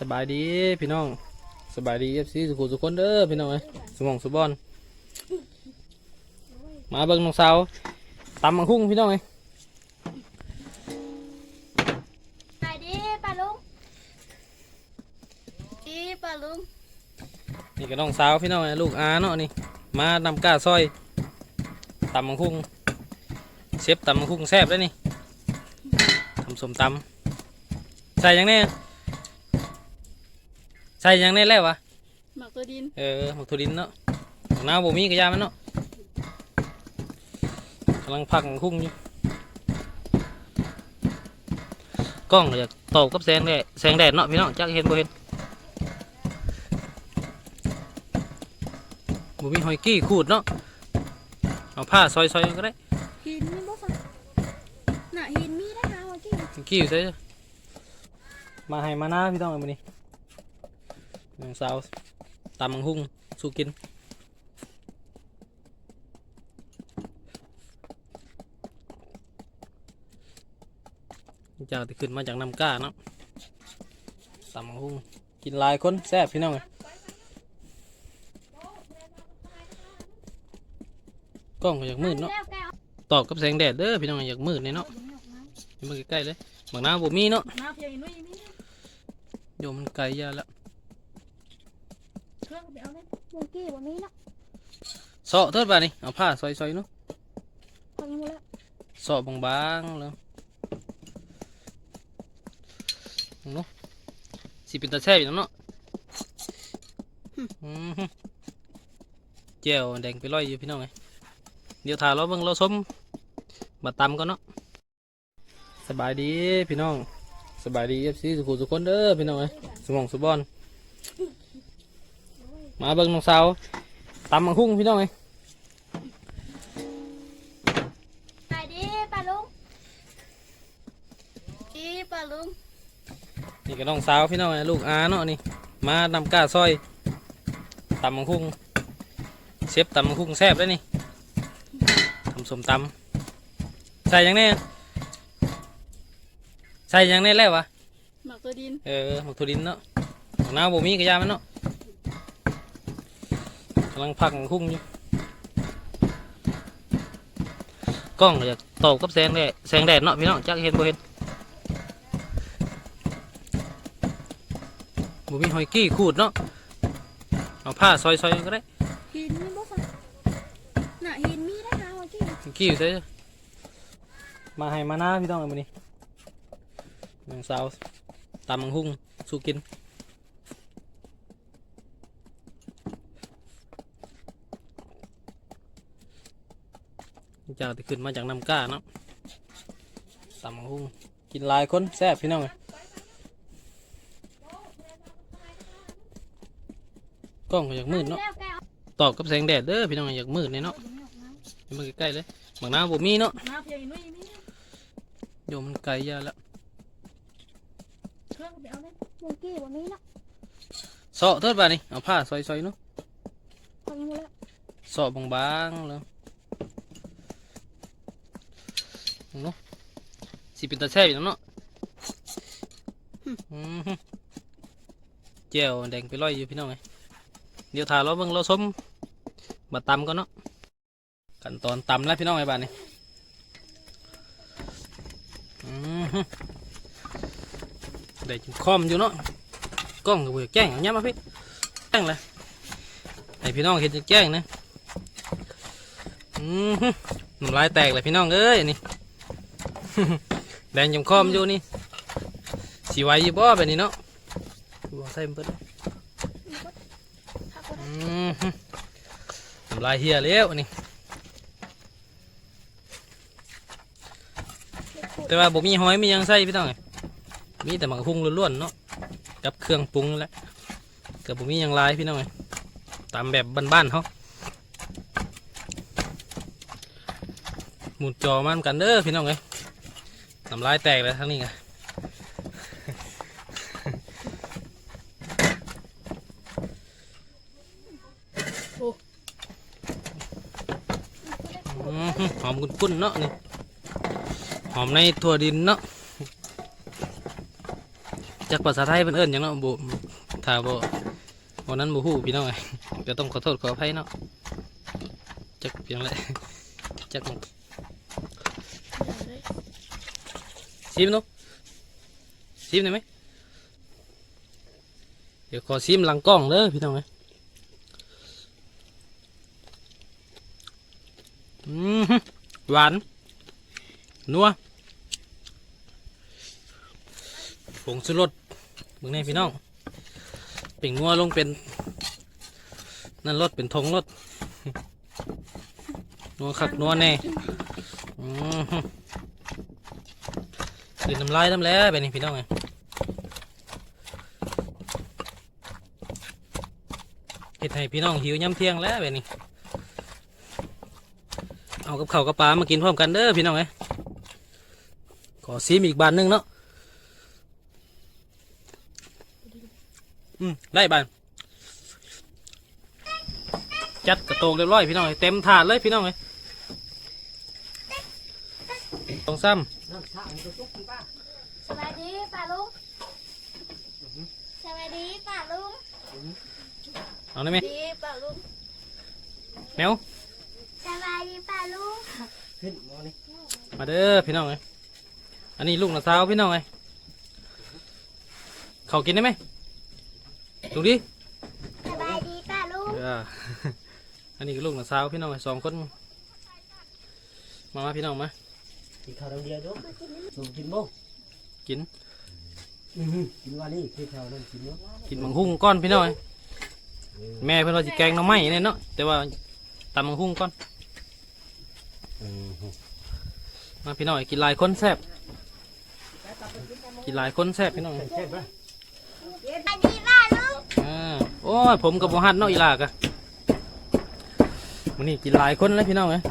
สบายดีพี่น้องสบายดีเอฟซีสุขุมสุขคนเด้อพี่น้องเอ้ยสมองสุบอนมาเบิ่งน้องสาวตำมังคุ้งพี่น้องเอ้ยไปดิป้าลุงดีป้าลุงนี่ก็น้องสาวพี่น้องเอ้ยลูกอาเนาะนี่มานำก้าซอยตำมังคุ้งเชฟตำมังคุ้งแซ่บเลยนี่ทำสมตำใส่หยังแน่ใส่หยังแน่แล้ววะหมักตัวดินเออหมกถั่วดินเนาะหมกน้ำบ่มีกระยามันเนาะกำลังพักหมกคุ้งอยู่กล้องอยากตบกับแสงแดดแสงแดดเนาะพี่น้องจักเห็นบ่เห็นบ่มีหอยกี้ขูดเนาะเอาผ้าซอยๆก็ได้หินมีบ่ฟังน่ะหินมีได้ค่ะเมื่อกี้หอยกี้อยู่ใส่มาให้มาหน้าพี่น้องเอามื้อนี้ นางสาวตำมังหุ่งสู้กินจากที่ขึ้นมาจากน้ำก้าเนาะตำบักหุ่งกินหลายคนแซ่บพี่น้องเอ้ยกล้องก็อยากมืดเนาะแล้วแกเอาตอบกับแสงแดดเด้อพี่น้องอยากมืดเลยเนาะอย่ามาใกล้ๆเลยบางน้ำบ่มีเนาะน้ำเพียงนุ่ยมีโยมมันไกลยาแล้ว เครื่องไปเอาเลยเมื่อกี้บ่มีเนาะเสาะเทิดบานี่เอาผ้าซอยๆเนาะพังหมดแล้วเสาะบางๆแล้วเนาะสิเป็นตาแช่บอยู่เนาะอืมฮึเจียวแดงไปลอยอยู่พี่น้องไงเดี๋ยวถ่ายเราเบิ่งเราส้มมาตำก่อนเนาะสบายดีพี่น้อง สบายดีเอฟซีสุขุมสุขคนเด้อพี่น้องไงสมองสุบอน มาเบิ่งน้องสาวตำมังคุ้งพี่น้องไงไปดิป้าลุงดีป้าลุงนี่ก็น้องสาวพี่น้องไงลูกอาเนาะนี่ มานำก้าซอยตำมังคุ้งเชฟตำมังคุ้งแซ่บเลยนี่ทำสมตำใส่หยังแน่ใส่หยังแน่แล้ววะหมักตัวดินเออหมกถั่วดินเนาะหมกน้ำบ่มีกระยามันเนาะกำลังพักหมกคุ้งอยู่กล้องอยากตบกับแสงแดดแสงแดดเนาะพี่น้องจักเห็นบ่เห็นบ่มีหอยกี้ขูดเนาะเอาผ้าซอยๆก็ได้หินมีบ่ฟังน่ะหินมีได้ค่ะเมื่อกี้หอยกี้อยู่ใส่มาให้มาหน้าพี่น้องเอามื้อนี้นางสาวตำมังหุ่งสู้กิน จากที่ขึ้นมาจากน้ำก้าเนาะตำบักหุ่งกินหลายคนแซ่บพี่น้องเอ้ยกล้องก็อยากมืดเนาะแล้วแกเอาตอบกับแสงแดดเด้อพี่น้องอยากมืดเลยเนาะอย่ามาใกล้ๆเลยบางน้ำบ่มีเนาะน้ำเพียงนุ่ยมีโยมมันไกลยาแล้วเครื่องไปเอาเลยเมื่อกี้บ่มีเนาะเสาะเทิดบานี่เอาผ้าซอยๆเนาะพังหมดแล้วเสาะบางๆแล้ว เนาะสิเป็นตาแช่บอยู่เนาะเจียวแดงไปลอยอยู่พี่น้องไงเดี๋ยวถ่ายเราเบิ่งเราส้มมาตำก่อนเนาะขั้นตอนตำแล้วพี่น้องไอ้บ้านนี่อืมฮึได้จิคอมอยู่เนาะกล้องก็บ่อยากแจ้งเอาเนี้ยมาพี่แจ้งเลยให้พี่น้องเห็นจะแจ้งนะอืมน้ำลายแตกเลยพี่น้องเอ้ยนี่ แดงจมคอมอยู่นี่สีไวอยู่บ่แบบนี้เนาะบ่ใส่เปิดพักก็ได้อืมฮึน้ำลายเฮียแล้วนี่แต่ว่าบ่มีหอยมียังใส่พี่น้องเอ้ยมีแต่หมักหุ่งล้วนๆเนาะกับเครื่องปรุงแหละกับบ่มียังลายพี่น้องเอ้ยตามแบบบ้านๆเขาหมุดจอมันกันเด้อพี่น้องเอ้ย น้ำลายแตกเลยทั้งนี้ไงหอมกุ้นๆเนาะนี่หอมในถั่วดินเนาะจะจักภาษาไทยเป็นเอิ้นหยังเนาะบ่ถ้าบ่วันนั้นบ่ฮู้พี่น้องเอ้ยก็ต้องขอโทษขออภัยเนาะจักเพียงไรจัก ซิมเนาะซิมได้ไหมเดี๋ยวขอซิมหลังกล้องเด้อพี่น้องเอ้ยอืมหวาน นัวผงชูรสมึงนี่พี่น้อง เป็นงัวลงเป็น นั่นรถเป็นธงรถนัวคักนัวแน่อืม กินน้ำลายน้ำแล้วแบบนี้พี่น้องไงเห็ดให้พี่น้องหิวย่ำเที่ยงแล้วแบบนี้เอากับข้าวกับปลามากินพร้อมกันเด้อพี่น้องไงขอซีมอีกบานหนึงเนาะอืมได้บานจัดกระโตกเรียบร้อยพี่น้องเอ้เต็มถาดเลยพี่น้องเลยตองซ้ำ สวัสดีป้าลุงสวัสดีป้าลุงเอาได้ไหมดีป้าลุงแมวสวัสดีป้าลุงมาเด้อพี่น้องเลยอันนี้ลูกหนะสาวพี่น้องเลยเขากินได้ไหมดูดิสวัสดีป้าลุงเอออันนี้ก็ลูกหนะสาวพี่น้องเลยสองคนมามาพี่น้องมา กินข้าวน้ำเดียวด้วยสูงกินบ่กิน อือหือกินว่านี่คือข้าวน้ำกินเนาะกินมังหุ้งก้อนพี่น้องเอ้ยแม่เพิ่นว่าสิแกงหน้ำไม้เนี่ยเนาะ แต่ว่าตำมังหุ้งก้อน อือหือมาพี่น้องเอ้ยกินหลายคนแซ่บกินหลายคนแซ่บพี่น้องเอ้ยแซ่บปะสวัสดีป้าลุงอ่าโอ้ยผมกับบ่ฮัดเนาะอีหลากะมื้อนี้กินหลายคนเลยพี่น้องเอ้ย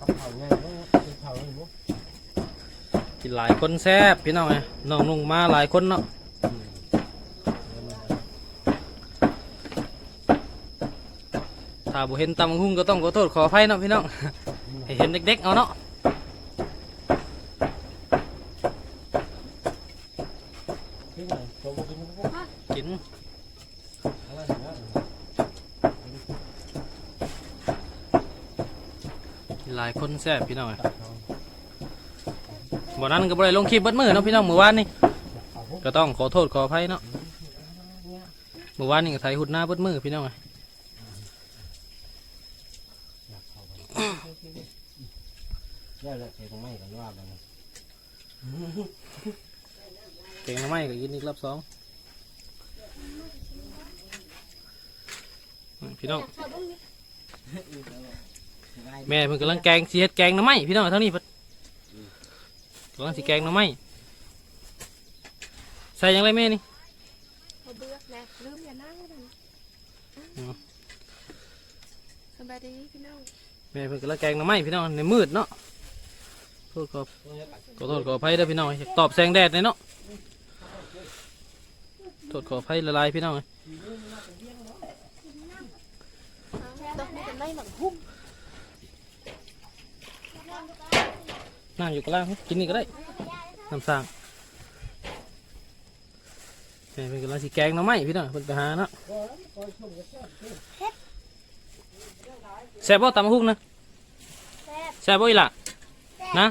ข้าวเผาง่ายเนาะกินข้าวนี่บ่ กิน หลายคนแซ่บพี่น้องเอ้ยน้องนุ่งมาหลายคนเนาะถ้าบ่เห็นตำหุ่งก็ต้องขอโทษขออภัยเนาะพี่น้องให้เห็นเด็กๆเอาเนาะกินหลายคนแซ่บพี่น้องเอ้ยตัดเอา บ่นั้นก็บ่ได้ลงคลิปเบิดมื้อเนาะพี่น้องมื้อวานนี่ก็ต้องขอโทษขออภัยเนาะมื้อวานนี่ก็ไถหุดหน้าเบิดมื้อพี่น้องอ้ยได้แล้วเสียตรงไมกันว่าบัดนี้แกงหน่อไม้ก็กินอีกรอบสองพี่น้องแม่เพิ่นกำลังแกงสิเฮ็ดแกงน่อไม้พี่น้องเท่านี้ำลังสิแกงหน่อไม้ใส่หยังไรแม่นี่เขาเบื่อแม่ลืมอย่านั่งกันอืมสวัสดีพี่น้องแม่เพิ่นกำลังแกงหน่อไม้พี่น้องในมืดเนาะโทษขอขอโทษขออภัยเด้อพี่น้องอยากตอบแสงแดดเลยเนาะโทษขออภัยละลายพี่น้องต้องเป็นไม่หลังหุ้ม นั่งอยู่กับล่างกินนี่ก็ได้น้ำสร้างแม่เพิ่นกำลังสิแกงหน่อไม้พี่น้องเพิ่นไปหาเนาะแซ่บบ่ตำบักหุ่งนะแซ่บแซ่บบ่อีหล่ะนะ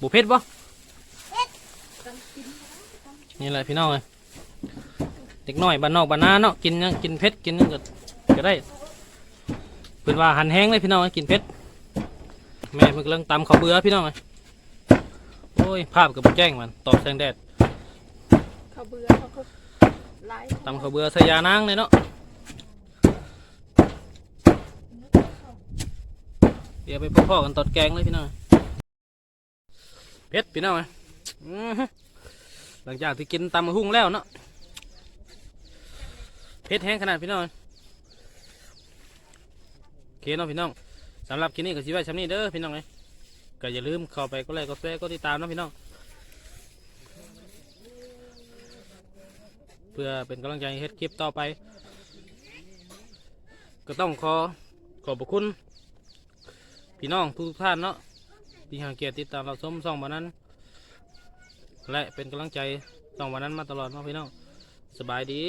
บุเผ็ดบ่นี่แหละพี่น้องเลยเด็กน้อยบ้านนอกบ้านนาเนาะกินหยังกินเผ็ดกินหยังก็ก็ได้เพิ่นว่าหันแห้งเลยพี่น้องเอ้ยกินเผ็ด แม่เพิ่นกำลังตำข้าวเบื่อพี่น้องเลยโอ้ยภาพกับแจ้งมันตอบแสงแดดเขาเบื่อเขาเขาไล่ตำข้าวเบื่อใส่ยานางเลยเนาะเดี๋ยวไปพ่อๆกันตอดแกงเลยพี่น้องเผ็ดพี่น้องเลยอื้อหือหลังจากที่กินตำมะฮุ่งแล้วเนาะเผ็ดแห้งขนาดพี่น้องโอเคเนาะพี่น้อง สำหรับคลิปนี้ก็สิไว้ชำนี้เด้อพี่น้องเลยก็อย่าลืมเข้าไปก็ไลค์ก็แชร์ก็ติดตามนะพี่น้อง เพื่อเป็นกำลังใจให้เฮ็ดคลิปต่อไป ก็ต้องขอขอบพระคุณ พี่น้องทุกๆท่านเนาะที่ให้เกียรติติดตามเราชมส่องมานั้น และเป็นกำลังใจต้องวันนั้นมาตลอดเนาะพี่น้องสบายดี